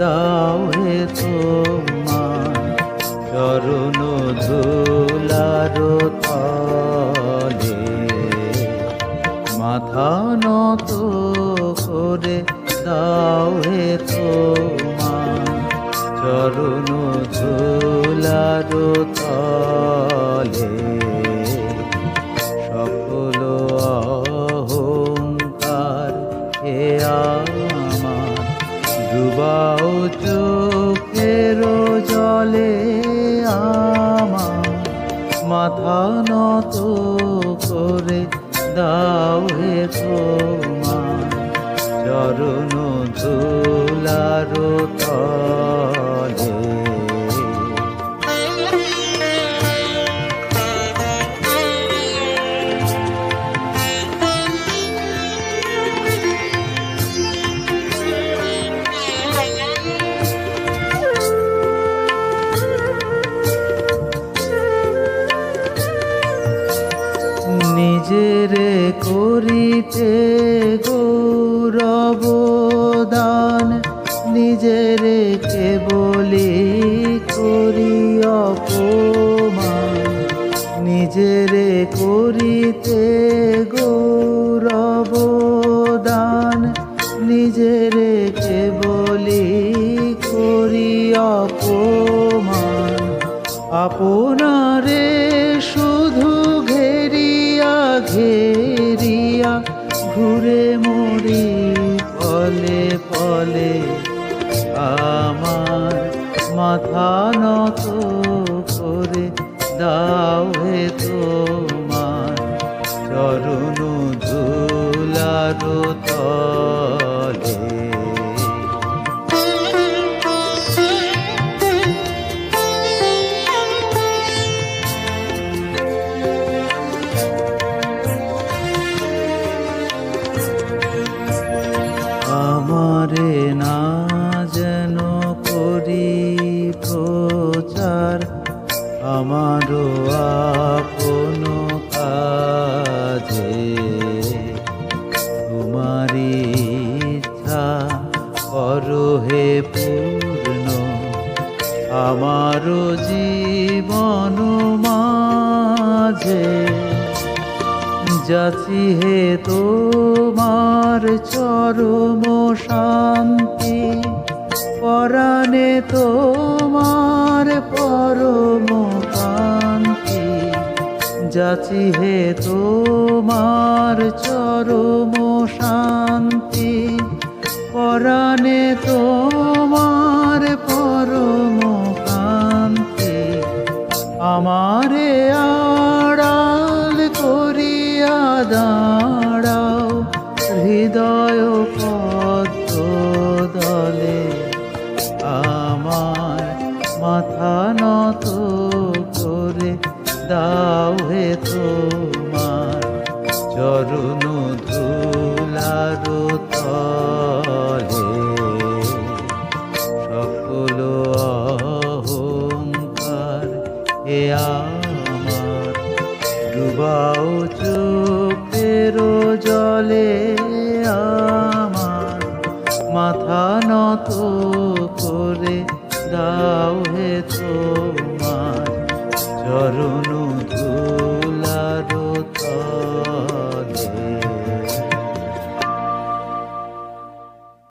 দাও হে তোমার চরণ ধুলার তলে। মাথা নত করে দাও হে তোমার চরণ ধুলার আমার মাথা নত করে দাও হে তোমার চরণ নিজেরে করিতে গৌরব দান। নিজেরে কেবলি করি অপমান। নিজেরে করিতে গৌরব দান। নিজেরে কেবলি করি অপমান। আপনারে মরি ফলে ফলে আমার মাথা নত করে দাও হে তোমার চরণ ধুলার তলে। আমারও আপন কাজে। তোমারি ইচ্ছা করো হে পূর্ণ, আমারও জীবন মাঝে। যাচি হে তোমার চরম শান্তি, পরাণে তোমার পরম যাচি হে তোমার চরম শান্তি। পরাণে তোমার পরম কান্তি আমারে আড়াল করিয়া দাঁড়াও, হৃদয় পদ্ম দলে। আমার মাথা নত করে দাও হে তোমার চরণ ধুলার তলে। সকল অহংকার এ আমার। ডুবাও চোখের জলে আমার। মাথা নত করে দাও হে তোমার ধরনু